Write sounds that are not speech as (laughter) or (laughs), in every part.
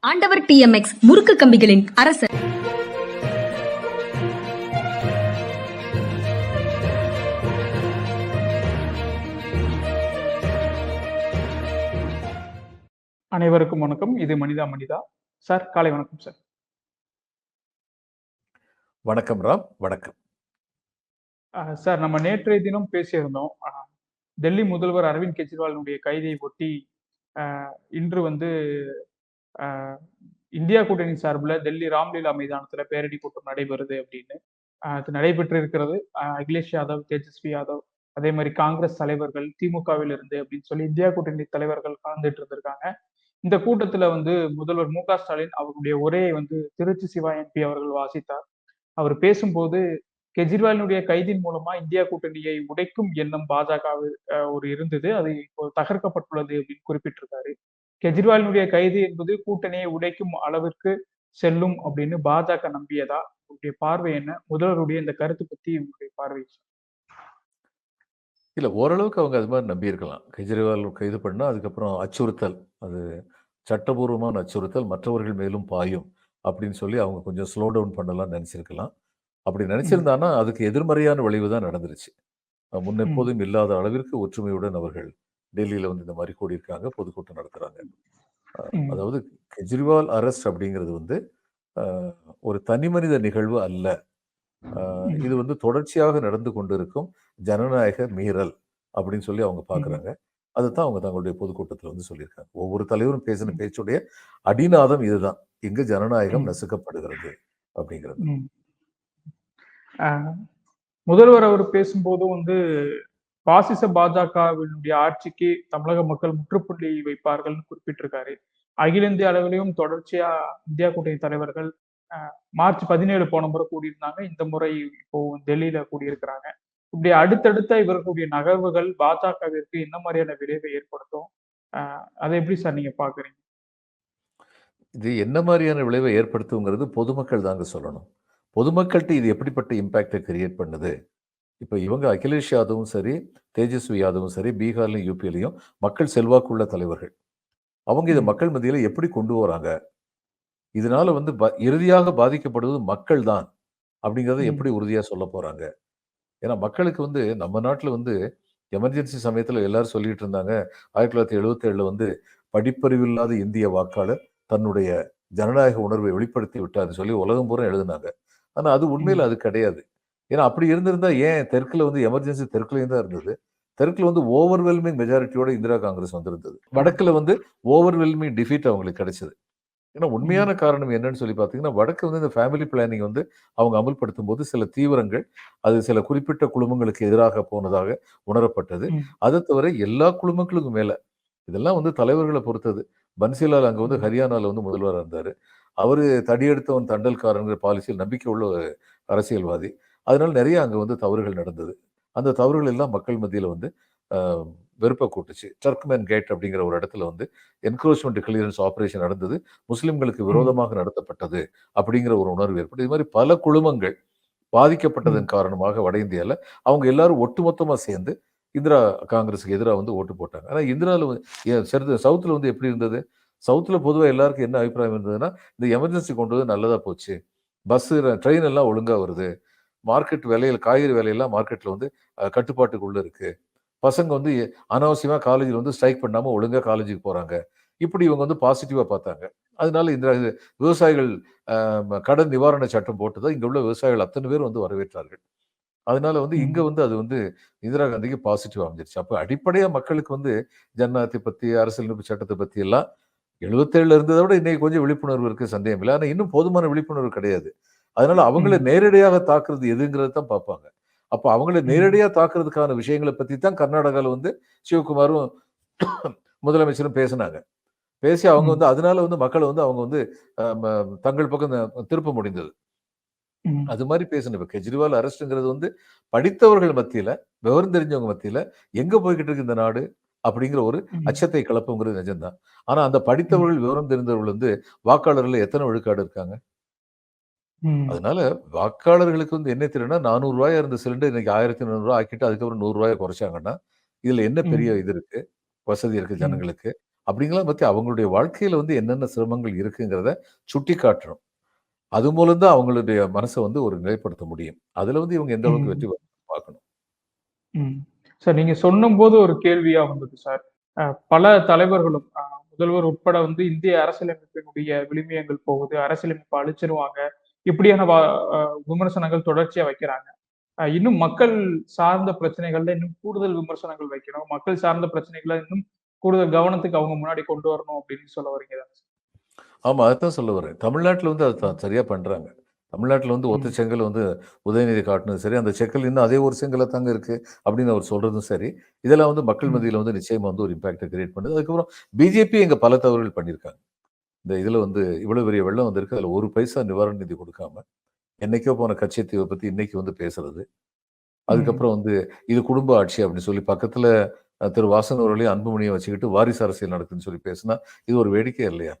ஆண்டவர் டிஎம்எக்ஸ் முறுக்கு கம்பிகளின் அரசர். அனைவருக்கும் வணக்கம். இது மனிதா மனிதா. சார் காலை வணக்கம் சார். வணக்கம் ராம். வணக்கம். சார் நம்ம நேற்றைய தினம் பேசியிருந்தோம். டெல்லி முதல்வர் அரவிந்த் கெஜ்ரிவாலினுடைய கைதை ஒட்டி இன்று வந்து இந்தியா கூட்டணி சார்பில் டெல்லி ராம்லீலா மைதானத்துல பேரணி கூட்டம் நடைபெறுது அப்படின்னு அது நடைபெற்று இருக்கிறது அஹ் அகிலேஷ் யாதவ் தேஜஸ்வி யாதவ் அதே மாதிரி காங்கிரஸ் தலைவர்கள் திமுகவில் இருந்து அப்படின்னு சொல்லி இந்தியா கூட்டணி தலைவர்கள் கலந்துட்டு இருந்திருக்காங்க. இந்த கூட்டத்துல வந்து முதல்வர் மு க ஸ்டாலின் அவருடைய உரையை வந்து திருச்சி சிவா எம்பி அவர்கள் வாசித்தார். அவர் பேசும்போது கெஜ்ரிவாலினுடைய கைதின் மூலமா இந்தியா கூட்டணியை உடைக்கும் எண்ணம் பாஜக ஒரு இருந்தது. அது இப்போ தகர்க்கப்பட்டுள்ளது அப்படின்னு குறிப்பிட்டிருக்காரு. கெஜ்ரிவாலினுடைய கைது என்பது கூட்டணியை உடைக்கும் அளவிற்கு செல்லும் அப்படின்னு பாஜக நம்பியதா? உங்களுடைய பார்வை என்ன? முதல்வருடைய இந்த கருத்து பத்தி உங்களுடைய பார்வை இல்ல ஓரளவுக்கு அவங்க அது மாதிரி நம்பியிருக்கலாம். கெஜ்ரிவால் கைது பண்ணா அதுக்கப்புறம் அச்சுறுத்தல். அது சட்டபூர்வமான அச்சுறுத்தல். மற்றவர்கள் மேலும் பாயும் அப்படின்னு சொல்லி அவங்க கொஞ்சம் ஸ்லோ டவுன் பண்ணலாம் நினைச்சிருக்கலாம். அப்படி நினைச்சிருந்தானா அதுக்கு எதிர்மறையான விளைவு தான் நடந்துருச்சு. அஹ் முன்ன ம். எப்போதும் இல்லாத அளவிற்கு ஒற்றுமையுடன் அவர்கள் டெல்லியில வந்து இந்த மாதிரி கூடியிருக்காங்க பொதுக்கூட்டம் ம். அதாவது கெஜ்ரிவால் அரெஸ்ட் அப்படிங்கிறது வந்து ஒரு தனி மனித நிகழ்வு அல்ல. இது வந்து தொடர்ச்சியாக நடந்து கொண்டிருக்கும் ஜனநாயக மீறல் அப்படின்னு சொல்லி அவங்க பார்க்குறாங்க அதுதான் அவங்க தங்களுடைய பொதுக்கூட்டத்தில் வந்து சொல்லியிருக்காங்க ஒவ்வொரு தலைவரும் பேசின. பேச்சுடைய அடிநாதம் இதுதான் இங்கு ஜனநாயகம். நசுக்கப்படுகிறது அப்படிங்கிறது முதல்வர் அவர் பேசும்போது வந்து பாசிச பாஜகவினுடைய ஆட்சிக்கு தமிழக மக்கள் முற்றுப்புள்ளி வைப்பார்கள்னு குறிப்பிட்டிருக்காரு. அகில இந்திய அளவிலையும் தொடர்ச்சியா இந்தியா கூட்டணி தலைவர்கள் ஆஹ் மார்ச் பதினேழு போன முறை கூடியிருந்தாங்க. இந்த முறை இப்போ டெல்லியில கூடியிருக்கிறாங்க. இப்படி அடுத்தடுத்த இவர்களுடைய நகர்வுகள் பாஜகவிற்கு என்ன மாதிரியான விளைவை ஏற்படுத்தும்? ஆஹ் அதை எப்படி சார் நீங்க பாக்குறீங்க இது என்ன மாதிரியான விளைவை ஏற்படுத்துங்கிறது பொதுமக்கள் தாங்க சொல்லணும். பொதுமக்கள்கிட்ட இது எப்படிப்பட்ட இம்பேக்டை கிரியேட் பண்ணுது? இப்போ இவங்க அகிலேஷ் யாதவும் சரி தேஜஸ்வி யாதவும் சரி பீகார்லையும் யூபியிலையும் மக்கள் செல்வாக்குள்ள தலைவர்கள். அவங்க இதை. மக்கள் மத்தியில் எப்படி கொண்டு வராங்க? இதனால வந்து ப- இறுதியாக பாதிக்கப்படுவது மக்கள் தான் அப்படிங்கிறத. எப்படி உறுதியாக சொல்ல போறாங்க? ஏன்னா மக்களுக்கு வந்து நம்ம நாட்டில் வந்து எமர்ஜென்சி சமயத்தில் எல்லாரும் சொல்லிட்டு இருந்தாங்க ஆயிரத்தி தொள்ளாயிரத்தி எழுபத்தி வந்து படிப்பறிவில்லாத இந்திய வாக்காளர் தன்னுடைய ஜனநாயக உணர்வை வெளிப்படுத்தி விட்டார்னு சொல்லி உலகம் பூரா எழுதினாங்க. ஆனால் அது உண்மையில் அது கிடையாது. ஏன்னா அப்படி இருந்திருந்தா ஏன் தெற்குல வந்து எமர்ஜென்சி தெற்குலையும் தான் இருந்தது. தெற்குல வந்து ஓவர்வெல்மிங் மெஜாரிட்டியோட இந்திரா காங்கிரஸ் வந்திருந்தது. வடக்குல வந்து ஓவர்வெல்மிங் டிஃபீட் அவங்களுக்கு கிடைச்சது. ஏன்னா உண்மையான காரணம் என்னன்னு சொல்லி பார்த்தீங்கன்னா வடக்கு வந்து இந்த ஃபேமிலி பிளானிங் வந்து அவங்க அமல்படுத்தும் போது சில தீவிரங்கள் அது சில குறிப்பிட்ட குழுமங்களுக்கு எதிராக போனதாக உணரப்பட்டது. அதை தவிர எல்லா குழுமங்களுக்கும் மேல இதெல்லாம் வந்து தலைவர்களை பொறுத்தது. பன்சிலால் அங்க வந்து ஹரியானால வந்து முதல்வராக இருந்தாரு. அவரு தடியெடுத்தவன் தண்டல்காரங்கிற பாலிசியில் நம்பிக்கை உள்ள அரசியல்வாதி. அதனால நிறைய அங்க வந்து தவறுகள் நடந்தது. அந்த தவறுகள் எல்லாம் மக்கள் மத்தியில வந்து வெறுப்பை கூட்டுச்சு. டர்க்மேன் கேட் அப்படிங்கிற ஒரு இடத்துல வந்து என்க்ரோச்மெண்ட் கிளியரன்ஸ் ஆபரேஷன் நடந்தது. முஸ்லிம்களுக்கு விரோதமாக நடத்தப்பட்டது அப்படிங்கிற ஒரு உணர்வு ஏற்பட்டு இது மாதிரி பல குழுமங்கள் பாதிக்கப்பட்டதன் காரணமாக வட இந்தியால அவங்க எல்லாரும் ஒட்டுமொத்தமா சேர்ந்து இந்திரா காங்கிரஸுக்கு எதிராக வந்து ஓட்டு போட்டாங்க. ஆனா இந்திராவில் சவுத்துல வந்து எப்படி இருந்தது? சவுத்துல பொதுவாக எல்லாருக்கும் என்ன அபிப்பிராயம் இருந்ததுன்னா இந்த எமர்ஜென்சி கொண்டு வந்து நல்லதா போச்சு. பஸ் ட்ரெயின் எல்லாம் ஒழுங்கா வருது. மார்க்கெட் விலையில காய்கறி விலையெல்லாம் மார்க்கெட்ல வந்து கட்டுப்பாட்டுக்குள்ள இருக்கு. பசங்க வந்து எ- அனாவசியமா காலேஜில் வந்து ஸ்ட்ரைக் பண்ணாம ஒழுங்கா காலேஜுக்கு போறாங்க. இப்படி இவங்க வந்து பாசிட்டிவா பார்த்தாங்க. அதனால இந்த விவசாயிகள் கடன் நிவாரண சட்டம் போட்டதை இங்க உள்ள விவசாயிகள் அத்தனை பேர் வந்து வரவேற்றார்கள். அதனால வந்து. இங்க வந்து அது வந்து இந்திரா காந்திக்கு பாசிட்டிவ் அமைஞ்சிருச்சு. அப்ப அடிப்படையா மக்களுக்கு வந்து ஜனநாயகத்தை பத்தி அரசியலமைப்பு சட்டத்தை பத்தி எல்லாம் எழுபத்தேழுல இருந்ததை விட இன்னைக்கு கொஞ்சம் விழிப்புணர்வு இருக்கு சந்தேகம் இல்லை ஆனா இன்னும் போதுமான விழிப்புணர்வு கிடையாது. அதனால அவங்கள. நேரடியாக தாக்குறது எதுங்கிறத தான் பார்ப்பாங்க அப்ப அவங்கள ம். நேரடியா தாக்குறதுக்கான விஷயங்களை பத்தி தான் கர்நாடகால வந்து சிவகுமாரும் முதலமைச்சரும் பேசினாங்க பேசி அவங்க. வந்து அதனால வந்து மக்களை வந்து அவங்க வந்து தங்கள் பக்கம் திருப்ப முடிந்தது. அது மாதிரி பேசணும் இப்ப கெஜ்ரிவால் அரெஸ்ட்ங்கிறது வந்து படித்தவர்கள் மத்தியில விவரம் தெரிஞ்சவங்க மத்தியில எங்க போய்கிட்டு இருக்கு இந்த நாடு அப்படிங்கிற ஒரு. அச்சத்தை கிளப்புங்கிறது நிஜம்தான் ஆனா அந்த படித்தவர்கள் விவரம் தெரிந்தவர்கள் வந்து வாக்காளர்கள் எத்தனை விழுக்காடு இருக்காங்க. அதனால வாக்காளர்களுக்கு வந்து என்ன தெரியும்னா நானூறு ரூபாயா இருந்த சிலிண்டர் இன்னைக்கு ஆயிரத்தி ரூபாய் ஆக்கிட்டு அதுக்கப்புறம் நூறு ரூபாயை குறைச்சாங்கன்னா இதுல என்ன பெரிய. இது இருக்கு வசதி இருக்கு. ஜனங்களுக்கு அப்படிங்கலாம் பத்தி அவங்களுடைய வாழ்க்கையில வந்து என்னென்ன சிரமங்கள் இருக்குங்கிறத சுட்டி காட்டணும் அது மூலம் தான் அவங்களுடைய மனசை வந்து ஒரு நிலைப்படுத்த முடியும் அதுல வந்து இவங்க எந்த அளவுக்கு. வெற்றி பார்க்கணும். சார் நீங்க சொன்னம்போது ஒரு கேள்வியா வந்தது சார். பல தலைவர்களும் முதல்வர் உட்பட வந்து இந்திய அரசியலமைப்பினுடைய விழுமியங்கள் போகுது. அரசியலமைப்ப அழிச்சிருவாங்க. இப்படியான விமர்சனங்கள் தொடர்ச்சியா வைக்கிறாங்க. இன்னும் மக்கள் சார்ந்த பிரச்சனைகள்ல இன்னும் கூடுதல் விமர்சனங்கள் வைக்கணும். மக்கள் சார்ந்த பிரச்சனைகள இன்னும் கூடுதல் கவனத்துக்கு அவங்க முன்னாடி கொண்டு வரணும் அப்படின்னு சொல்ல வரீங்க? ஆமா. அதத்தான் சொல்ல வரேன். தமிழ்நாட்டுல வந்து அதுதான் சரியா பண்றாங்க. தமிழ்நாட்டுல வந்து ஒத்த. செங்கல் வந்து உதயநிதி காட்டுனது சரி, அந்த செங்கல் இன்னும் அதே ஒரு செங்கலா தாங்க இருக்கு அப்படின்னு அவர் சொல்றதும் சரி. இதெல்லாம் வந்து மக்கள். மத்தியில வந்து நிச்சயமா வந்து ஒரு இம்பாக்ட்ட கிரியேட் பண்ணுது. அதுக்கப்புறம் பிஜேபி இங்க பல தவறுகள் பண்ணியிருக்காங்க. இந்த இதுல வந்து இவ்வளவு பெரிய வெள்ளம் வந்திருக்கு. அதுல ஒரு பைசா நிவாரண நிதி கொடுக்காம, என்னைக்கோ போன கச்சத்தீவ பத்தி இன்னைக்கு வந்து பேசுறது. அதுக்கப்புறம் வந்து இது குடும்ப ஆட்சி அப்படின்னு சொல்லி பக்கத்துல திரு வாசன் அவர்களையும் அன்புமணியும் வச்சுக்கிட்டு வாரிசு அரசியல் நடக்குதுன்னு சொல்லி பேசுனா, இது ஒரு வேடிக்கை இல்லையா?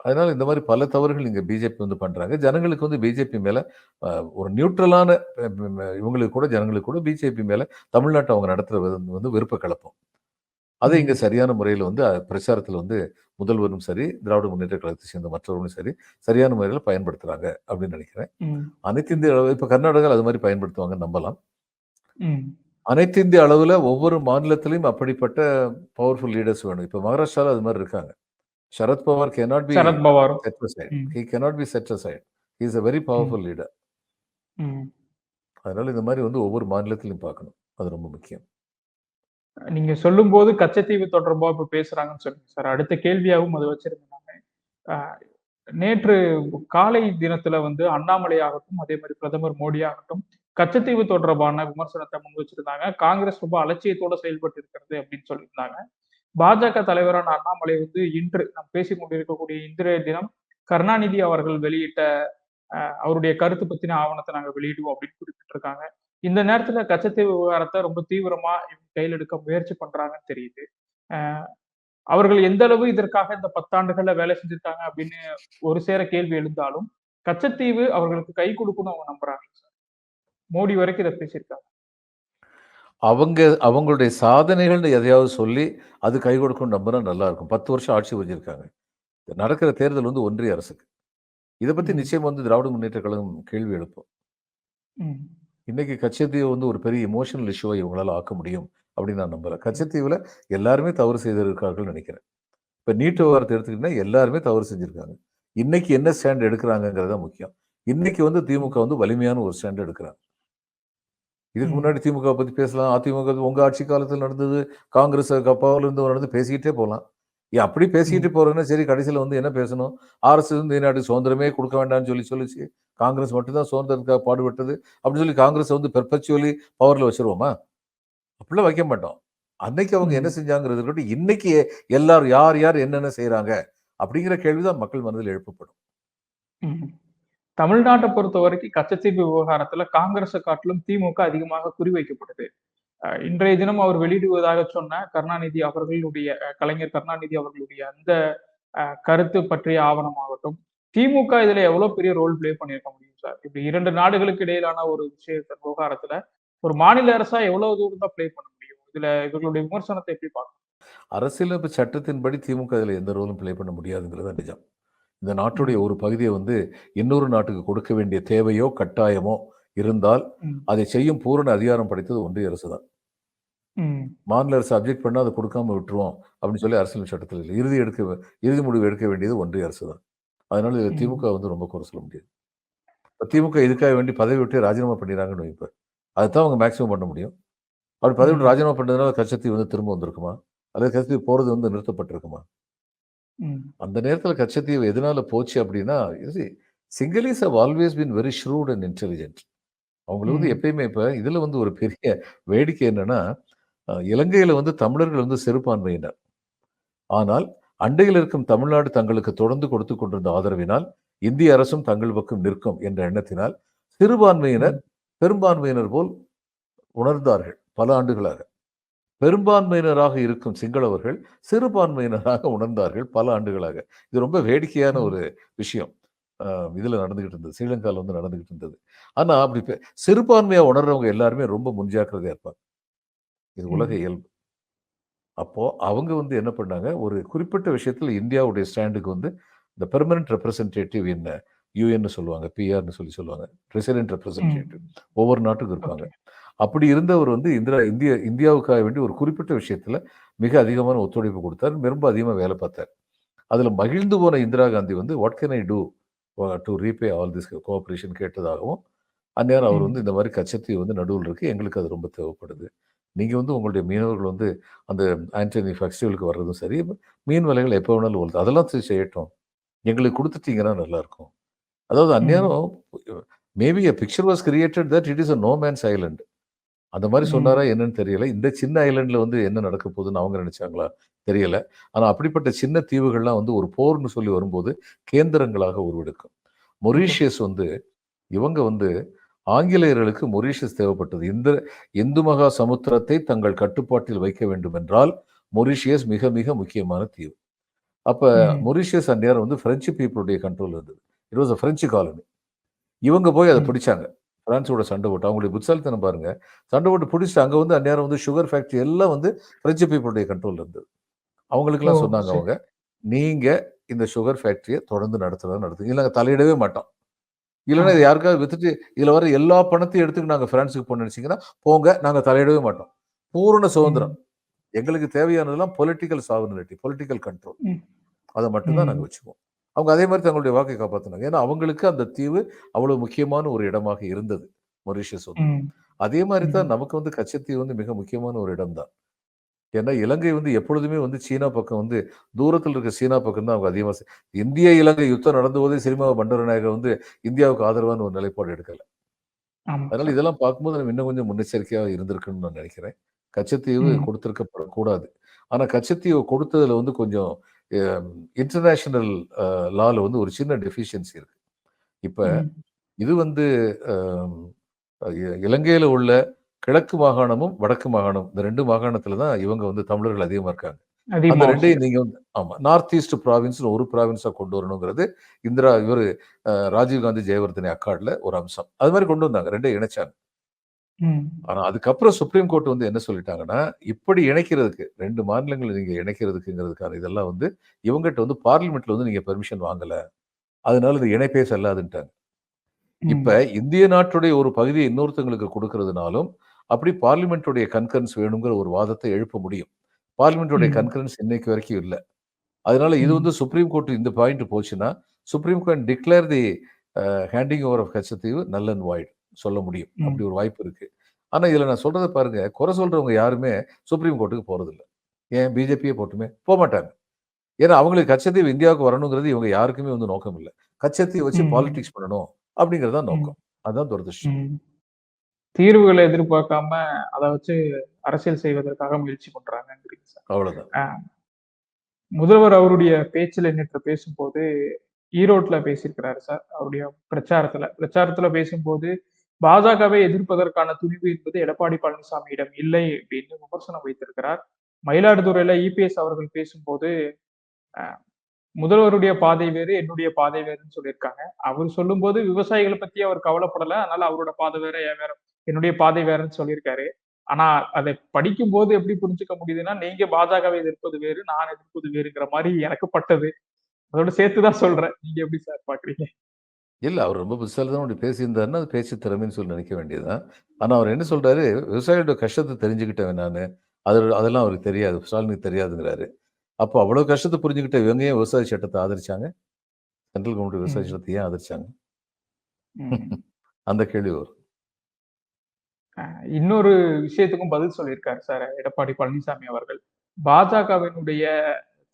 அதனால இந்த மாரி பல தவறுகள் இங்க பிஜேபி வந்து பண்றாங்க. ஜனங்களுக்கு வந்து பிஜேபி மேல ஒரு நியூட்ரலான இவங்களுக்கு கூட ஜனங்களுக்கு கூட பிஜேபி மேல தமிழ்நாட்ட அவங்க நடத்துற வந்து வெறுப்ப கெளப்பும். அதை இங்க. சரியான முறையில வந்து பிரச்சாரத்துல வந்து முதல்வரும் சரி, திராவிட முன்னேற்ற கழகத்தை சேர்ந்த மற்றவர்களும் சரி, சரியான முறையில பயன்படுத்துறாங்க அப்படின்னு நெனைக்கிறேன். அனைத்து இந்திய அளவு இப்ப கர்நாடகால அது மாரி பயன்படுத்துவாங்கன்னு நம்பலாம். அனைத்து இந்திய அளவுல ஒவ்வொரு மாநிலத்திலயும் அப்படிப்பட்ட பவர்ஃபுல் லீடர்ஸ் வேணும். இப்ப மகாராஷ்டிரால அது மாரி இருக்காங்க. Sharad Pawar cannot be Sharad பவாரும். Set aside. ம். He cannot be set aside. He is a very. Powerful leader. அதனால இந்த மாரி வந்து ஒவ்வொரு மாநிலத்திலயும் பார்க்கணும். அது ரொம்ப முக்கியம். நீங்க சொல்லும்போது கச்சத்தீவு தொடர்பா இப்ப பேசுறாங்கன்னு சொல்லுங்க சார். அடுத்த கேள்வியாகவும் அது வச்சிருந்தாங்க நேற்று காலை தினத்துல வந்து அண்ணாமலை ஆகட்டும், அதே மாதிரி பிரதமர் மோடி ஆகட்டும், கச்சத்தீவு தொடர்பான விமர்சனத்தை முன் வச்சிருந்தாங்க. காங்கிரஸ் ரொம்ப அலட்சியத்தோட செயல்பட்டு இருக்கிறது அப்படின்னு சொல்லியிருந்தாங்க. பாஜக தலைவரான அண்ணாமலை வந்து இன்று நாம் பேசி கொண்டிருக்கக்கூடிய இன்றைய தினம் கருணாநிதி அவர்கள் வெளியிட்ட அவருடைய கருத்து பத்தின ஆவணத்தை நாங்க வெளியிடுவோம் அப்படின்னு குறிப்பிட்டிருக்காங்க. இந்த நேரத்துல கச்சத்தீவு விவகாரத்த ரொம்ப தீவிரமா இவங்க கையில எடுக்க முயற்சி பண்றாங்கன்னு தெரியுது. அவர்கள் எந்த அளவு இதற்காக இந்த 10 ஆண்டுகள்ல வேலை செஞ்சிருக்காங்க அப்படின்னு ஒரு சேர கேள்வி எழுந்தாலும், கச்சத்தீவு அவர்களுக்கு கை குடுக்கும்னு அவங்க நம்புறாங்க சார். மோடி வரைக்கும் இத பேசியிருக்காங்க. அவங்க அவங்களுடைய சாதனைகள்னு எதையாவது சொல்லி, அது கை கொடுக்கும்னு நம்புனா நல்லா இருக்கும். 10 வருஷம் ஆட்சி புரிஞ்சிருக்காங்க. நடக்கிற தேர்தல் வந்து ஒன்றிய அரசுக்கு. இத பத்தி. நிச்சயமா வந்து திராவிட முன்னேற்ற கழகம் கேள்வி எழுப்பும். ம். இன்னைக்கு கச்சத்தீவு வந்து ஒரு பெரிய எமோஷனல் இஷ்யூவா இவங்களால ஆக்க முடியும் அப்படின்னு நான் நம்புறேன். கச்சத்தீவுல எல்லாருமே தவறு செய்திருக்கார்கள்னு நெனைக்கிறேன். இப்ப நீட் விவகாரத்த எடுத்துக்கிட்டீங்கன்னா, எல்லாருமே தவறு செஞ்சிருக்காங்க. இன்னைக்கு என்ன ஸ்டாண்ட் எடுக்குறாங்கங்கிறது தான் முக்கியம். இன்னைக்கு வந்து திமுக வந்து வலிமையான ஒரு ஸ்டாண்ட் எடுக்குறாங்க. இதுக்கு. முன்னாடி திமுக பத்தி பேசலாம். அதிமுக உங்க ஆட்சி காலத்துல நடந்தது, காங்கிரஸ் அப்பாவுல இருந்து நடந்து பேசிக்கிட்டே போலாம். அப்படி பேசிக்கிட்டு. போறதுன்னா, சரி கடைசியில வந்து என்ன பேசணும்? ஆர்எஸ்எஸ் வந்து நாட்டுக்கு சுதந்திரமே குடுக்க வேண்டாம்னு சொல்லி சொல்லுச்சு. காங்கிரஸ் மட்டும் தான் சுதந்திரத்துக்காக பாடுபட்டது. அப்படின்னு சொல்லி காங்கிரஸ வந்து பெர்பெச்சுவலி பவர்ல வச்சுருவோமா? அப்படிலாம் வைக்க மாட்டோம். அன்னைக்கு அவங்க என்ன. செஞ்சாங்கிறத இருக்கட்டும், இன்னைக்கு எல்லாரும் யார், யார் என்னென்ன செய்றாங்க? அப்படிங்கிற கேள்வி தான் மக்கள் மனதில் எழுப்பப்படும். தமிழ்நாட்ட பொறுத்தவரைக்கும் கச்சத்தீவு விவகாரத்துல காங்கிரஸ காட்டிலும் திமுக அதிகமாக குறிவைக்கப்படுது. இன்றைய தினம் அவர் வெளியிடுவதாக சொன்ன கருணாநிதி அவர்களுடைய கலைஞர் கருணாநிதி அவர்களுடைய அந்த கருத்து பற்றிய ஆவணமாகட்டும், திமுக இதுல எவ்வளவு பெரிய ரோல் ப்ளே பண்ணியிருக்க முடியும் சார்? இப்படி 2 நாடுகளுக்கு இடையிலான ஒரு விஷயத்த விவகாரத்துல, ஒரு மாநில அரசா எவ்வளவு தூரம் தான் ப்ளே பண்ண முடியும்? இதுல இவர்களுடைய விமர்சனத்த எப்படி பார்க்கணும்? அரசியலமைப்பு சட்டத்தின்படி திமுக இதுல எந்த ரோலும் ப்ளே பண்ண முடியாதுங்கிறது நிஜம். இந்த நாட்டுடைய. ஒரு பகுதிய வந்து இன்னொரு நாட்டுக்கு கொடுக்க வேண்டிய தேவையோ, கட்டாயமோ இருந்தால். அதை செய்யும் பூரண அதிகாரம் படைத்தது ஒன்றிய அரசு தான். மாநில அரசு அப்ஜெக்ட் பண்ணா அத குடுக்காம விட்டுருவோம். அப்படின்னு சொல்லி அரசியல் சட்டத்துல இல்ல. இறுதி எடுக்க இறுதி முடிவு எடுக்க வேண்டியது ஒன்றிய அரசு தான். அதனால இதுல. திமுக வந்து ரொம்ப குறை சொல்ல முடியாது. இப்ப திமுக இதுக்காக வேண்டி பதவி விட்டு ராஜினாமா பண்ணிறாங்கன்னு வைங்க இப்ப. அதத்தான் அவங்க மேக்ஸிமம் பண்ண முடியும். அப்படி பதவி விட்டு. ராஜினாமா பண்ணதுனால கச்சத்தீவு வந்து திரும்ப வந்திருக்குமா? அல்லது கச்சத்தீவு போறது வந்து நிறுத்தப்பட்டிருக்குமா? அந்த நேரத்துல கச்சத்தீவு எதனால போச்சு அப்படின்னா, Sinhalese have always been very shrewd and intelligent. அவங்களுக்கு வந்து. எப்பயுமே இப்ப இதுல வந்து ஒரு பெரிய வேடிக்கை என்னன்னா, இலங்கையில வந்து தமிழர்கள் வந்து சிறுபான்மையினர். ஆனால் அண்டையில் இருக்கும் தமிழ்நாடு தங்களுக்கு தொடர்ந்து கொடுத்துக் கொண்டிருந்த ஆதரவினால், இந்திய அரசும் தங்கள் பக்கம் நிற்கும் என்ற எண்ணத்தினால், சிறுபான்மையினர். பெரும்பான்மையினர் போல் உணர்ந்தார்கள் பல ஆண்டுகளாக. பெரும்பான்மையினராக இருக்கும் சிங்களவர்கள் சிறுபான்மையினராக உணர்ந்தார்கள் பல ஆண்டுகளாக. இது ரொம்ப வேடிக்கையான. ஒரு விஷயம். இதுல நடந்துகிட்டு இருந்தது. ஸ்ரீலங்கால வந்து நடந்துகிட்டு இருந்தது. ஆனா அப்படி பெ சிறுபான்மையா உணர்றவங்க எல்லாருமே ரொம்ப முன்ஜாக்கிரதையா இருப்பாங்க. இது உலக. இயல்பு. அப்போ அவங்க வந்து என்ன பண்ணாங்க? ஒரு குறிப்பிட்ட விஷயத்துல இந்தியாவுடைய ஸ்டாண்டுக்கு வந்து இந்த பெர்மனன்ட் ரெப்ரசன்டேட்டிவ் இன் யூஎன்னு சொல்லுவாங்க பிஆர்னு சொல்லி சொல்லுவாங்க ரெசிடென்ட் ரெப்ரசன்டேட்டிவ் ஒவ்வொரு நாட்டுக்கும் இருப்பாங்க. அப்படி இருந்தவர் வந்து இந்திரா இந்திய இந்தியாவுக்காக வேண்டி ஒரு குறிப்பிட்ட விஷயத்துல மிக அதிகமான ஒத்துழைப்பு கொடுத்தார் ரொம்ப அதிகமாக வேலை பார்த்தார். அதுல மகிழ்ந்து போன இந்திரா காந்தி வந்து what can I do to repay all this cooperation கேட்டதாகவும் அந்நேரம் அவர். வந்து இந்த மாதிரி கச்சத்தீவு வந்து நடுவில் இருக்கு எங்களுக்கு அது ரொம்ப தேவைப்படுது. நீங்க வந்து உங்களுடைய மீனவர்கள் வந்து அந்த ஆண்டனி ஃபெஸ்டிவலுக்கு வர்றதும் சரி மீன் விலைகள் எப்போ வேணாலும் வருது அதெல்லாம் செய்யட்டும். எங்களுக்கு கொடுத்துட்டீங்கன்னா நல்லா இருக்கும் அதாவது அந்நேரம் maybe a picture was created that it is a no man's island அந்த மாதிரி. சொன்னாரா என்னன்னு தெரியல. இந்த சின்ன ஐலண்ட்ல வந்து என்ன நடக்க போகுதுன்னு அவங்க நினைச்சாங்களா தெரியல. ஆனா அப்படிப்பட்ட சின்ன தீவுகள்லாம் வந்து ஒரு போர்னு சொல்லி வரும்போது கேந்திரங்களாக உருவெடுக்கும். மொரீஷியஸ் வந்து இவங்க வந்து ஆங்கிலேயர்களுக்கு மொரீஷியஸ் தேவைப்பட்டது. இந்த இந்து மகா சமுத்திரத்தை தங்கள் கட்டுப்பாட்டில் வைக்க வேண்டும் என்றால் மொரீஷியஸ் மிக மிக முக்கியமான தீவு. அப்ப. மொரீஷியஸ் அந்நேரம் வந்து பிரெஞ்சு பீப்புளுடைய கண்ட்ரோல் இருந்தது. It was a French colony இவங்க போய் அதை. பிடிச்சாங்க. பிரான்ஸோட சண்டை போட்டு அவங்களுடைய புத்தாலித்தனம் பாருங்க. சண்டை போட்டு பிடிச்சிட்டு அங்க வந்து அந்நேரம் வந்து சுகர் ஃபேக்டரி எல்லாம் வந்து பிரெஞ்சு பீப்புளுடைய கண்ட்ரோல் இருந்தது. அவங்களுக்கெல்லாம் சொன்னாங்க. அவங்க நீங்க இந்த சுகர் ஃபேக்டரியை தொடர்ந்து நடத்துறதா நடத்துங்க. இல்லை நாங்க தலையிடவே மாட்டோம். இல்லைன்னா. இது யாருக்காவது வித்துட்டு இதுல வர எல்லா பணத்தையும் எடுத்துட்டு நாங்க பிரான்ஸுக்கு போன நினைச்சீங்கன்னா போங்க நாங்க தலையிடவே மாட்டோம் பூரண சுதந்திரம். எங்களுக்கு தேவையானதெல்லாம் பொலிட்டிக்கல் சாவர்னிட்டி பொலிட்டிக்கல் கண்ட்ரோல். அதை மட்டும்தான் நாங்க ம். வச்சுப்போம் அவங்க அதே மாதிரி தங்களுடைய வாக்கை காப்பாத்தினாங்க ஏன்னா அவங்களுக்கு அந்த தீவு அவ்வளவு முக்கியமான ஒரு இடமாக இருந்தது மொரிஷியஸ் வந்து. அதே மாதிரி தான். நமக்கு வந்து கச்சத்தீவு வந்து மிக முக்கியமான ஒரு இடம் தான் ஏன்னா இலங்கை வந்து எப்பொழுதுமே வந்து சீனா பக்கம் வந்து தூரத்தில் இருக்க சீனா பக்கம் தான் அவங்க அதிகமாக இந்திய இலங்கை யுத்தம் நடந்த போதே சினிமா பண்டரநாயகர் வந்து இந்தியாவுக்கு ஆதரவான ஒரு நிலைப்பாடு எடுக்கல அதனால. இதெல்லாம் பார்க்கும்போது நம்ம இன்னும் கொஞ்சம் முன்னெச்சரிக்கையாக இருந்திருக்குன்னு நான் நினைக்கிறேன் கச்சத்தீவு. கொடுத்திருக்கப்படக்கூடாது ஆனா கச்சத்தீவு கொடுத்ததுல வந்து கொஞ்சம் இன்டர்நேஷனல் லால வந்து ஒரு சின்ன டெஃபிஷியன்சி இருக்கு இப்ப. இது வந்து இலங்கையில உள்ள கிழக்கு மாகாணமும் வடக்கு மாகாணம் இந்த ரெண்டு மாகாணத்துல தான் இவங்க வந்து தமிழர்கள் அதிகமா இருக்காங்க அந்த ரெண்டையும். நீங்க வந்து ஆமா நார்த் ஈஸ்ட் ப்ராவின்ஸ் ஒரு ப்ராவின்ஸா கொண்டு வரணுங்கிறது இந்திரா இவர் ராஜீவ்காந்தி ஜெயவர்தனி அக்காட்ல ஒரு அம்சம் அது மாதிரி கொண்டு வந்தாங்க ரெண்டையும் இணைச்சாங்க. ஆனா அதுக்கப்புறம் சுப்ரீம் கோர்ட் வந்து என்ன சொல்லிட்டாங்கன்னா இப்படி இணைக்கிறதுக்கு ரெண்டு மாநிலங்களை நீங்க இணைக்கிறதுக்குங்கிறதுக்கான இதெல்லாம் வந்து இவங்ககிட்ட வந்து பார்லிமெண்ட்ல வந்து நீங்க பெர்மிஷன் வாங்கல அதனால இது இணைப்பே செல்லாதுன்ட்டாங்க இப்ப. இந்திய நாட்டுடைய ஒரு பகுதியை இன்னொருத்தங்களுக்கு கொடுக்கறதுனாலும் அப்படி பார்லிமெண்ட்டுடைய கன்கரன்ஸ் வேணுங்கிற ஒரு வாதத்தை எழுப்ப முடியும் பார்லிமெண்ட்டுடைய. கன்கரன்ஸ் இன்னைக்கு வரைக்கும் இல்லை அதனால இது. வந்து சுப்ரீம் கோர்ட் இந்த பாயிண்ட் போச்சுன்னா supreme court declare the handing over of Katchatheevu null and void சொல்ல முடியும். அப்படி ஒரு வாய்ப்பு இருக்கு ஆனா இதுல நான் சொல்றதை பாருங்க குறை சொல்றவங்க யாருமே சுப்ரீம் கோர்ட்டுக்கு போறதில்ல ஏன் பிஜேபியே போட்டுமே போக மாட்டாங்க ஏன்னா அவங்களுக்கு கச்சத்தீவு இந்தியாவுக்கு வரணுங்கிறது இவங்க யாருக்குமே வந்து நோக்கம் இல்லை கச்சத்தீவை வச்சு. பாலிடிக்ஸ் பண்ணணும் அப்படிங்கிறது தான். நோக்கம் அதுதான் துரதிருஷ்டம். தீர்வுகளை எதிர்பார்க்காம அதை வச்சு அரசியல் செய்வதற்காக முயற்சி பண்றாங்கங்கிறீங்க சார். அவ்வளவுதான். முதல்வர் அவருடைய பேச்சுல நேற்று பேசும்போது ஈரோட்ல பேசியிருக்கிறாரு சார் அவருடைய பிரச்சாரத்துல. பிரச்சாரத்துல பேசும்போது பாஜகவை எதிர்ப்பதற்கான துணிவு என்பது எடப்பாடி பழனிசாமியிடம் இல்லை அப்படின்னு விமர்சனம் வைத்திருக்கிறார். மயிலாடுதுறையில இபிஎஸ் அவர்கள் பேசும்போது ஆஹ் முதல்வருடைய பாதை வேறு என்னுடைய பாதை வேறுன்னு சொல்லியிருக்காங்க. அவர் சொல்லும்போது விவசாயிகளை பத்தி அவர் கவலைப்படல. அதனால அவரோட பாதை வேற என் வேற என்னுடைய பாதை வேறன்னு சொல்லியிருக்காரு. ஆனா அதை படிக்கும் போது எப்படி புரிஞ்சுக்க முடியுதுன்னா நீங்க பாஜகவை எதிர்ப்பது வேறு நான் எதிர்ப்பது வேறுங்கிற மாதிரி எனக்கு பட்டது. அதோட சேர்த்துதான் சொல்றேன். நீங்க எப்படி சார் பாக்குறீங்க? இல்ல அவர் ரொம்ப புத்தாலிதான் அப்படி பேசியிருந்தாருன்னா அது பேச்சு திறமைன்னு சொல்லி நினைக்க வேண்டியதுதான். ஆனால் அவர் என்ன சொல்றாரு? விவசாயியோட கஷ்டத்தை தெரிஞ்சுக்கிட்டவன் நான். அது அதெல்லாம் அவருக்கு தெரியாது. ஸ்டாலினுக்கு தெரியாதுங்கிறாரு. அப்போ அவ்வளவு கஷ்டத்தை புரிஞ்சுக்கிட்ட இவங்க ஏன் விவசாய சட்டத்தை ஆதரிச்சாங்க. சென்ட்ரல் கவர்மெண்ட் விவசாய. சட்டத்தை ஏன் ஆதரிச்சாங்க. (laughs) அந்த கேள்வி வரும். இன்னொரு விஷயத்துக்கும் பதில் சொல்லியிருக்காரு சார் எடப்பாடி பழனிசாமி அவர்கள். பாஜகவினுடைய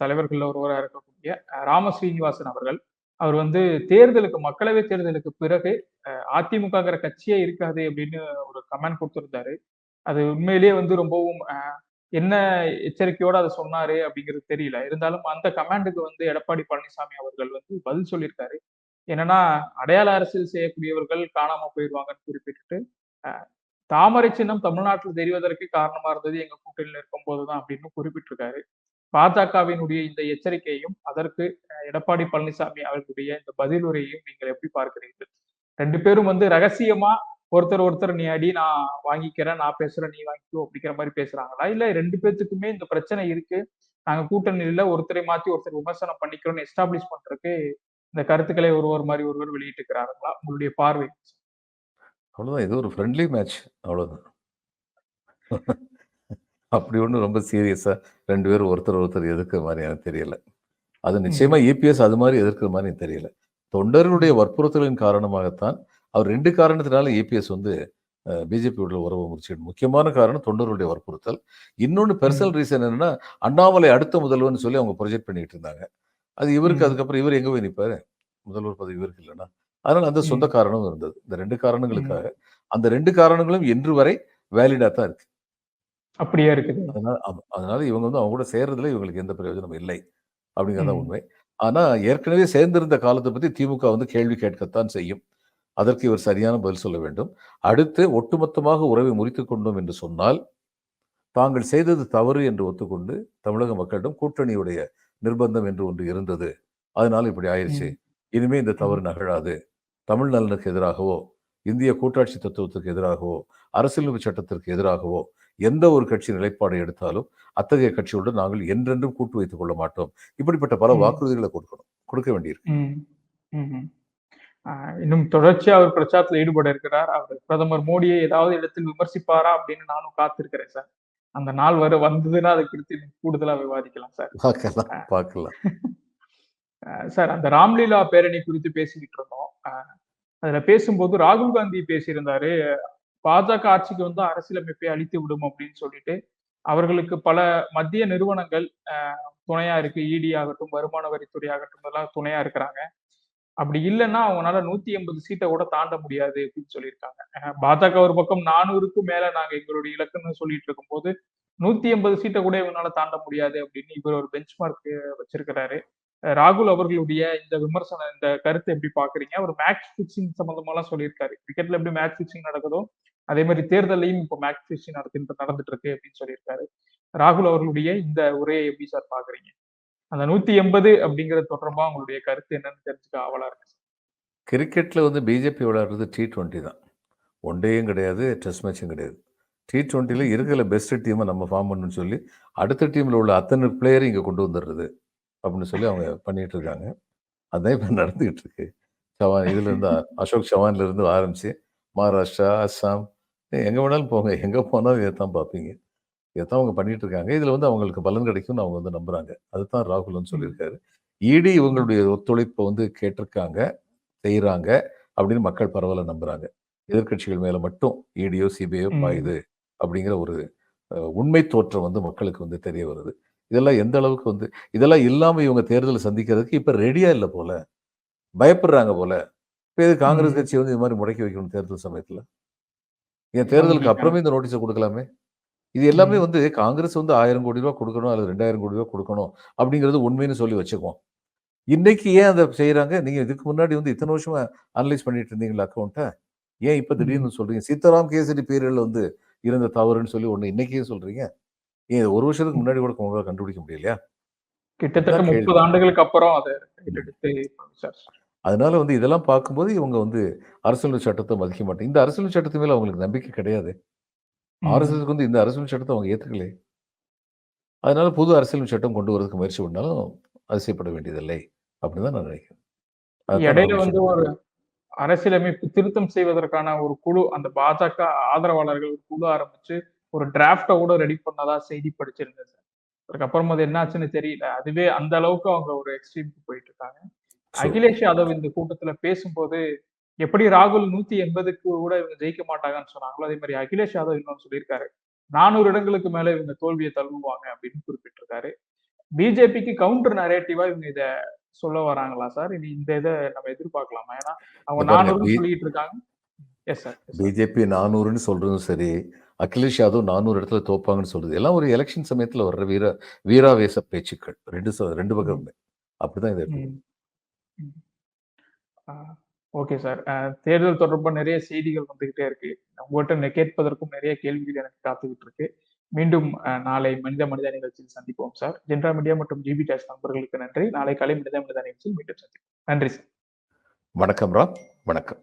தலைவர்கள் ஒருவராக இருக்கக்கூடிய ராம ஸ்ரீனிவாசன் அவர்கள் அவர் வந்து தேர்தலுக்கு மக்களவை தேர்தலுக்கு பிறகு அதிமுகங்கிற கட்சியே இருக்காது அப்படின்னு ஒரு கமெண்ட் கொடுத்திருந்தாரு. அது உண்மையிலேயே வந்து ரொம்பவும் என்ன எச்சரிக்கையோட அதை சொன்னாரு அப்படிங்கிறது தெரியல. இருந்தாலும் அந்த கமெண்டுக்கு வந்து எடப்பாடி பழனிசாமி அவர்கள் வந்து பதில் சொல்லியிருக்காரு. என்னன்னா அடையாள அரசியல் செய்யக்கூடியவர்கள் காணாம போயிடுவாங்கன்னு குறிப்பிட்டுட்டு தாமரை சின்னம் தமிழ்நாட்டில் தெரிவதற்கு காரணமா இருந்தது எங்க கூட்டணியில் இருக்கும் போதுதான் அப்படின்னு குறிப்பிட்டிருக்காரு. பாஜகவினுடைய இந்த எச்சரிக்கையும் அதற்கு எடப்பாடி பழனிசாமி அவர்களுடைய இந்த பதிலுரையையும் நீங்கள் எப்படி பார்க்கிறீர்கள்? ரெண்டு பேரும் வந்து ரகசியமா ஒருத்தர் ஒருத்தர் நீ அடி நான் வாங்கிக்கிறேன் நான் பேசுறேன் நீ வாங்கிக்கோ அப்படிங்கிற மாதிரி பேசுறாங்களா? இல்ல ரெண்டு பேத்துக்குமே இந்த பிரச்சனை இருக்கு. நாங்க கூட்டணியில ஒருத்தரை மாத்தி ஒருத்தர் விமர்சனம் பண்ணிக்கிறோம்னு எஸ்டாப்ளிஷ் பண்றதுக்கு இந்த கருத்துக்களை ஒருவர் மாதிரி ஒருவர் வெளியிட்டுக்கிறார்களா உங்களுடைய பார்வை. அவ்வளவுதான். இது ஒரு ஃப்ரெண்ட்லி மேட்ச் அவ்வளவுதான். அப்படி ஒன்றும் ரொம்ப சீரியஸா ரெண்டு பேரும் ஒருத்தர் ஒருத்தர் எதிர்க்கிற மாதிரி எனக்கு தெரியல. அது நிச்சயமா இபிஎஸ் அது மாதிரி எதிர்க்கிற மாதிரி எனக்கு தெரியல. தொண்டர்களுடைய வற்புறுத்தலின் காரணமாகத்தான் அவர் ரெண்டு காரணத்தினால இபிஎஸ் வந்து பிஜேபியோட உறவு முடிச்சிடு முக்கியமான காரணம் தொண்டர்களுடைய வற்புறுத்தல். இன்னொன்று பெர்சனல் ரீசன் என்னன்னா அண்ணாமலை அடுத்த முதல்வர்னு சொல்லி அவங்க ப்ரொஜெக்ட் பண்ணிட்டு இருந்தாங்க. அது இவருக்கு. அதுக்கப்புறம் இவர் எங்க போய் நிற்பாரு முதல்வர் பதவி இவருக்கு இல்லைன்னா. அதனால அந்த சொந்த காரணமும் இருந்தது. இந்த ரெண்டு காரணங்களுக்காக. அந்த ரெண்டு காரணங்களும் இன்று வரை வேலிடா தான் இருக்கு. அப்படியே இருக்குது. அதனால. அதனால இவங்க வந்து அவங்க கூட சேர்றதுல இவங்களுக்கு எந்த பிரயோஜனம் இல்லை. அப்படிங்கிறது. உண்மை. ஆனா ஏற்கனவே சேர்ந்திருந்த காலத்தை பத்தி திமுக வந்து கேள்வி கேட்கத்தான் செய்யும். அதற்கு இவர் சரியான பதில் சொல்ல வேண்டும். அடுத்து ஒட்டுமொத்தமாக உறவை முறித்துக் கொண்டோம் என்று சொன்னால் தாங்கள் செய்தது தவறு என்று ஒத்துக்கொண்டு தமிழக மக்களிடம் கூட்டணியுடைய நிர்பந்தம் என்று ஒன்று இருந்தது. அதனால இப்படி ஆயிடுச்சு. இனிமே இந்த தவறு நகழாது. தமிழ் நலனுக்கு எதிராகவோ இந்திய கூட்டாட்சி தத்துவத்துக்கு எதிராகவோ அரசியலமைப்பு சட்டத்திற்கு எதிராகவோ எந்த ஒரு கட்சி நிலைப்பாடு எடுத்தாலும் அத்தகைய கட்சியுடன் நாங்கள் என்றென்றும் கூட்டு வைத்துக் கொள்ள மாட்டோம். இப்படிப்பட்ட பல. வாக்குறுதிகளை கொடுக்கணும். கொடுக்க வேண்டியிருக்கு. இன்னும் தொடர்ச்சியா அவர் பிரச்சாரத்தில் ஈடுபட இருக்கிறார். அவர் பிரதமர் மோடியை ஏதாவது இடத்தில் விமர்சிப்பாரா அப்படின்னு நானும் காத்திருக்கிறேன் சார். அந்த நாள் வர வந்ததுன்னா அதை குறித்து இன்னும் கூடுதலா விவாதிக்கலாம் சார். பார்க்கலாம் சார் அந்த ராம்லீலா பேரணி குறித்து பேசிக்கிட்டு இருந்தோம். அதுல பேசும்போது ராகுல் காந்தி பேசியிருந்தாரு பாஜக ஆட்சிக்கு வந்து அரசியலமைப்பை அழித்து விடும் அப்படின்னு சொல்லிட்டு அவர்களுக்கு பல மத்திய நிறுவனங்கள் துணையா இருக்கு. இடி ஆகட்டும் வருமான வரித்துறை ஆகட்டும் இதெல்லாம் துணையா இருக்கிறாங்க. அப்படி இல்லைன்னா அவங்களால நூத்தி எண்பது சீட்டை கூட தாண்ட முடியாது அப்படின்னு சொல்லியிருக்காங்க. பாஜக ஒரு பக்கம் நானூறுக்கும் மேல நாங்க எங்களுடைய இலக்குன்னு சொல்லிட்டு இருக்கும்போது நூத்தி எண்பது சீட்டை கூட இவங்களால தாண்ட முடியாது அப்படின்னு இவர் ஒரு பெஞ்ச் மார்க் வச்சிருக்கிறாரு ராகுல் அவர்களுடைய இந்த விமர்சனம் இந்த கருத்தை எப்படி பாக்குறீங்க அவர் மேட்ச் பிக்சிங் சம்பந்தமாலாம் சொல்லியிருக்காரு. கிரிக்கெட்ல எப்படி மேட்ச் பிக்சிங் நடக்குதோ அதே மாதிரி தேர்தலையும் இப்போ மேட்ச் பிக்சிங் நடத்தி நடந்துட்டு இருக்கு அப்படின்னு சொல்லியிருக்காரு. ராகுல் அவர்களுடைய இந்த உரையை எப்படி சார் பாக்குறீங்க அந்த நூத்தி எண்பது அப்படிங்கிறது தொடர்பா உங்களுடைய கருத்து என்னன்னு தெரிஞ்சுக்க ஆவலா இருக்கு கிரிக்கெட்டில் வந்து பிஜேபி விளையாடுறது டி ட்வெண்ட்டி தான். ஒன் டேயும் கிடையாது டெஸ்ட் மேட்சும் கிடையாது. டி ட்வெண்ட்டியில் இருக்கிற பெஸ்ட் டீமை நம்ம ஃபார்ம் பண்ணணும்னு சொல்லி அடுத்த டீமில் உள்ள அத்தனை பிளேயரும் இங்கே கொண்டு வந்துடுறது அப்படின்னு சொல்லி அவங்க பண்ணிட்டு இருக்காங்க. அதான் இப்போ நடந்துகிட்டு இருக்கு. சவான் இதுல இருந்து அசோக் சவான்ல இருந்து ஆரம்பிச்சு மகாராஷ்டிரா அஸ்ஸாம் எங்கே வேணாலும் போங்க. எங்கே போனாலும் இதை தான் பார்ப்பீங்க. இதைத்தான் அவங்க பண்ணிட்டு இருக்காங்க இதில் வந்து அவங்களுக்கு பலன் கிடைக்கும்னு அவங்க வந்து நம்புறாங்க. அதுதான் ராகுல் வந்து சொல்லியிருக்காரு. இடி இவங்களுடைய ஒத்துழைப்பை வந்து கேட்டிருக்காங்க செய்கிறாங்க அப்படின்னு மக்கள் பரவாயில்ல நம்புறாங்க. எதிர்க்கட்சிகள் மேல மட்டும் இடியோ சிபிஐயோ. பாயுது அப்படிங்கிற ஒரு உண்மை தோற்றம் வந்து மக்களுக்கு வந்து தெரிய வருது. இதெல்லாம் எந்த அளவுக்கு வந்து இதெல்லாம் இல்லாம இவங்க தேர்தலை சந்திக்கிறதுக்கு இப்ப ரெடியா இல்லை போல. பயப்படுறாங்க போல. இப்ப இது காங்கிரஸ். கட்சி வந்து இது மாதிரி முடக்கி வைக்கணும் தேர்தல் சமயத்துல? ஏன் தேர்தலுக்கு. அப்புறமே இந்த நோட்டீஸை கொடுக்கலாமே? இது எல்லாமே. வந்து காங்கிரஸ் வந்து ஆயிரம் கோடி ரூபாய் கொடுக்கணும் அல்லது ரெண்டாயிரம் கோடி ரூபாய் கொடுக்கணும் அப்படிங்கிறது உண்மைன்னு சொல்லி வச்சுக்குவோம். இன்னைக்கு ஏன் அதை செய்யறாங்க நீங்க இதுக்கு முன்னாடி வந்து இத்தனை வருஷமா அனலைஸ் பண்ணிட்டு இருந்தீங்களா அக்கௌண்ட்டை ஏன் இப்ப திடீர்னு சொல்றீங்க? சீதாராம் கேசரி பீரியட்ல வந்து இருந்த தவறுன்னு சொல்லி ஒண்ணு இன்னைக்கே சொல்றீங்க. ஏன் ஒரு வருஷத்துக்கு முன்னாடி கூட உங்களால கண்டுபிடிக்க முடியலையா? கிட்டத்தட்ட. முப்பது ஆண்டுகளுக்கு அப்புறம் அதை அதனால வந்து இதெல்லாம் பார்க்கும்போது இவங்க வந்து அரசியல் சட்டத்தை மதிக்க மாட்டாங்க இந்த அரசியல் சட்டத்து மேல அவங்களுக்கு நம்பிக்கை கிடையாது. ஆர்எஸ்எஸ்க்கு வந்து இந்த அரசியல் சட்டத்தை அவங்க ஏத்துக்கலே. அதனால புது அரசியல் சட்டம் கொண்டு வரதுக்கு முயற்சி பண்ணாலும் அதிசயப்பட வேண்டியதில்லை அப்படின்னு தான் நான் நினைக்கிறேன். இடையில வந்து ஒரு அரசியலமைப்பு திருத்தம் செய்வதற்கான ஒரு குழு அந்த பாஜக ஆதரவாளர்கள் ஒரு குழு ஆரம்பிச்சு ஒரு டிராப்ட கூட ரெடி பண்ணதா செய்தி படிச்சிருந்தேன் சார் அதுக்கப்புறம் அது என்னாச்சுன்னு தெரியல. அதுவே அந்த அளவுக்கு அவங்க ஒரு எக்ஸ்ட்ரீமுக்கு போயிட்டு இருக்காங்க. அகிலேஷ் யாதவ் இந்த கூட்டத்துல பேசும்போது எப்படி ராகுல் நூத்தி எண்பதுக்கு கூட இவங்க ஜெயிக்க மாட்டாங்கன்னு சொன்னாங்களோ அதே மாதிரி அகிலேஷ் யாதவ் இன்னொன்னு சொல்லியிருக்காரு. நானூறு இடங்களுக்கு மேல இவங்க தோல்வியை தழுவுவாங்க அப்படின்னு குறிப்பிட்டிருக்காரு. பிஜேபிக்கு கவுண்டர் நரேட்டிவா இவங்க இத சொல்ல வராங்களா சார்? இனி இந்த இதை நம்ம எதிர்பார்க்கலாமா? ஏன்னா அவங்க நானூறு சொல்லிட்டு இருக்காங்க எஸ் சார் பிஜேபி நானூறுன்னு சொல்றதும் சரி அகிலேஷ் யாதவ் நானூறு இடத்துல தோப்பாங்கன்னு சொல்றது எல்லாம் ஒரு எலெக்ஷன் சமயத்துல வர்ற வீர வீராவேச பேச்சுக்கள். ரெண்டு ரெண்டு பக்கமுமே. அப்படிதான் இதை. ஓகே சார் தேர்தல் தொடர்பாக நிறைய செய்திகள் வந்துகிட்டே இருக்கு. உங்கள்கிட்ட கேட்பதற்கும் நிறைய கேள்விகள் எனக்கு காத்துக்கிட்டு இருக்கு. மீண்டும் நாளை மனித மனித நிகழ்ச்சியில் சந்திப்போம் சார் ஜென்ரா மீடியா மற்றும் ஜிபி டேஸ் நண்பர்களுக்கு நன்றி. நாளை காலை மனித மனித நிகழ்ச்சியில் மீண்டும் சந்திப்போம். நன்றி சார் வணக்கம் ராம் வணக்கம்.